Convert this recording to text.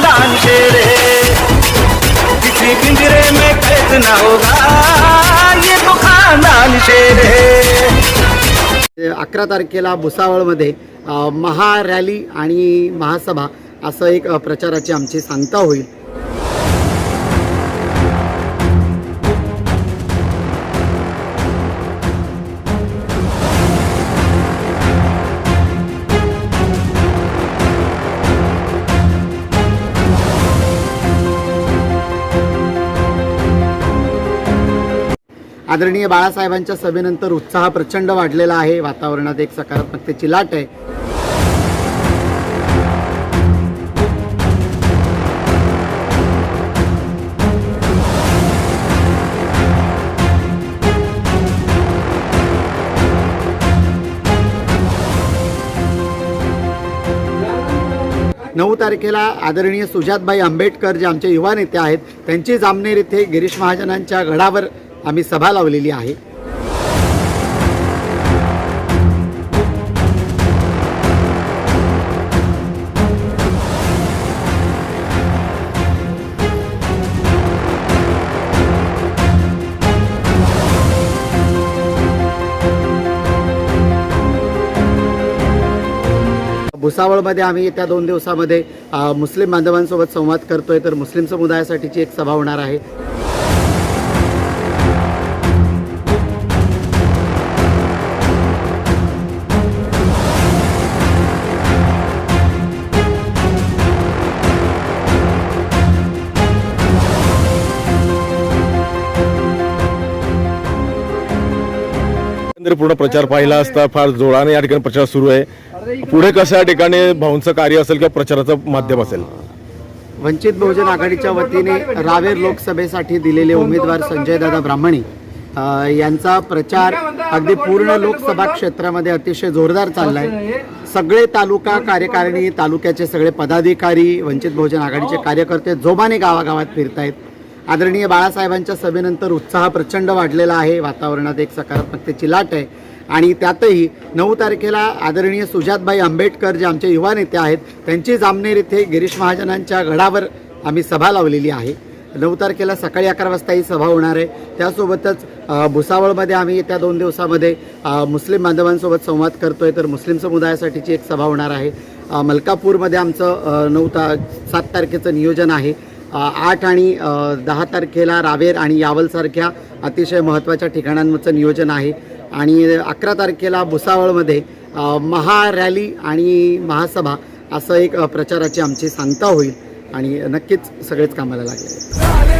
खानदान शेर है किसी पिंजरे में कैद ना होगा ये तो खानदान शेर अकरा तारखेला भुसावळमध्ये महारॅली आणि महासभा असं एक प्रचाराची आमची सांगता होईल. आदरणीय बाळासाहेबांच्या सभेनंतर उत्साह प्रचंड वाढलेला आहे. वातावरणात एक सकारात्मकतेची लाट आहे. नऊ तारखेला आदरणीय सुजातबाई आंबेडकर जे आमचे युवा नेते आहेत त्यांची जामनेर येथे गिरीश महाजनांच्या गडावर आम्ही सभा लावलेली आहे. भुसावळमध्ये आम्ही येत्या दोन दिवसामध्ये मुस्लिम बांधवांसोबत संवाद करतोय तर मुस्लिम समुदायासाठीची एक सभा होणार आहे. पूर्ण प्रचार पाहिला असता फार जोराने या ठिकाणी प्रचार सुरू आहे. पुढे कसं या ठिकाणी भाऊंचं कार्य असेल किंवा प्रचाराचं माध्यम असेल? वंचित बहुजन आघाडीच्या वतीने रावेर लोकसभेसाठी दिलेले उमेदवार संजयदादा ब्राह्मणी यांचा प्रचार अगदी पूर्ण लोकसभा क्षेत्रामध्ये अतिशय जोरदार चाललाय. सगळे तालुका कार्यकारिणी तालुक्याचे सगळे पदाधिकारी वंचित बहुजन आघाडीचे कार्यकर्ते जोमाने गावागावात फिरतायत. आदरणीय बाळासाहेबांच्या सभेनंतर उत्साह प्रचंड वाढलेला आहे. वातावरणात एक सकारात्मकतेची लाट आहे. आणि त्यातही नऊ तारखेला आदरणीय सुजातबाई आंबेडकर जे आमचे युवा नेते आहेत त्यांची जामनेर येथे गिरीश महाजनांच्या गडावर आम्ही सभा लावलेली आहे. नऊ तारखेला सकाळी अकरा वाजता ही सभा होणार आहे. त्यासोबतच भुसावळमध्ये आम्ही येत्या दोन दिवसामध्ये मुस्लिम बांधवांसोबत संवाद करतो आहे तर मुस्लिम समुदायासाठीची एक सभा होणार आहे. मलकापूरमध्ये आमचं नऊ ता सात तारखेचं नियोजन आहे. आठ आणि दहा तारखेला रावेर आणि यावलसारख्या अतिशय महत्त्वाच्या ठिकाणांचं नियोजन आहे. आणि अकरा तारखेला भुसावळमध्ये महारॅली आणि महासभा असं एक प्रचाराची आमची सांगता होईल. आणि नक्कीच सगळेच कामाला लागले